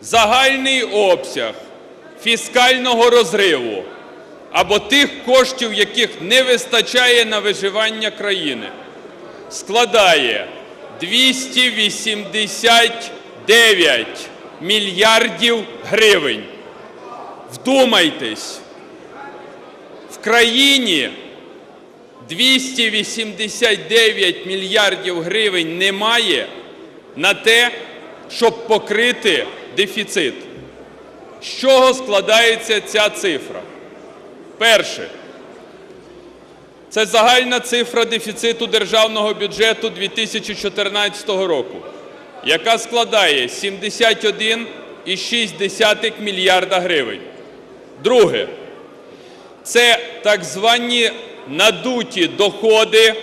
загальний обсяг фіскального розриву або тих коштів, яких не вистачає на виживання країни, складає 289 мільярдів гривень. Вдумайтесь, в країні 289 мільярдів гривень немає на те, щоб покрити дефіцит. З чого складається ця цифра? Перше. Це загальна цифра дефіциту державного бюджету 2014 року, яка складає 71,6 мільярда гривень. Друге. Це так звані надуті доходи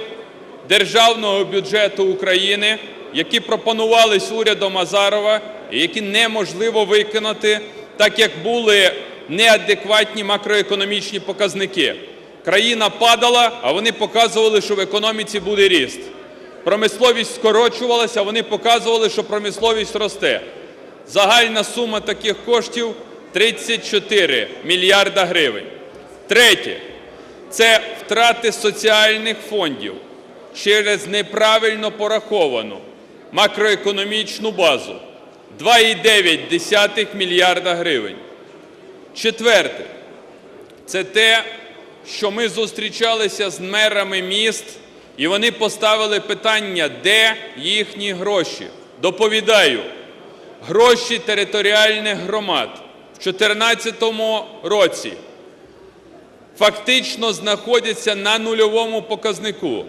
державного бюджету України, які пропонувались урядом Азарова і які неможливо виконати, так як були неадекватні макроекономічні показники. Країна падала, а вони показували, що в економіці буде ріст. Промисловість скорочувалася, а вони показували, що промисловість росте. Загальна сума таких коштів 34 мільярда гривень. Третє це втрати соціальних фондів через неправильно пораховану макроекономічну базу 2,9 мільярда гривень. Четверте це те, що ми зустрічалися з мерами міст, і вони поставили питання, де їхні гроші. Доповідаю, гроші територіальних громад в 2014 році фактично знаходяться на нульовому показнику,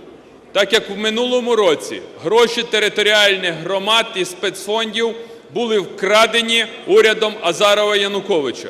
так як в минулому році гроші територіальних громад і спецфондів були вкрадені урядом Азарова Януковича.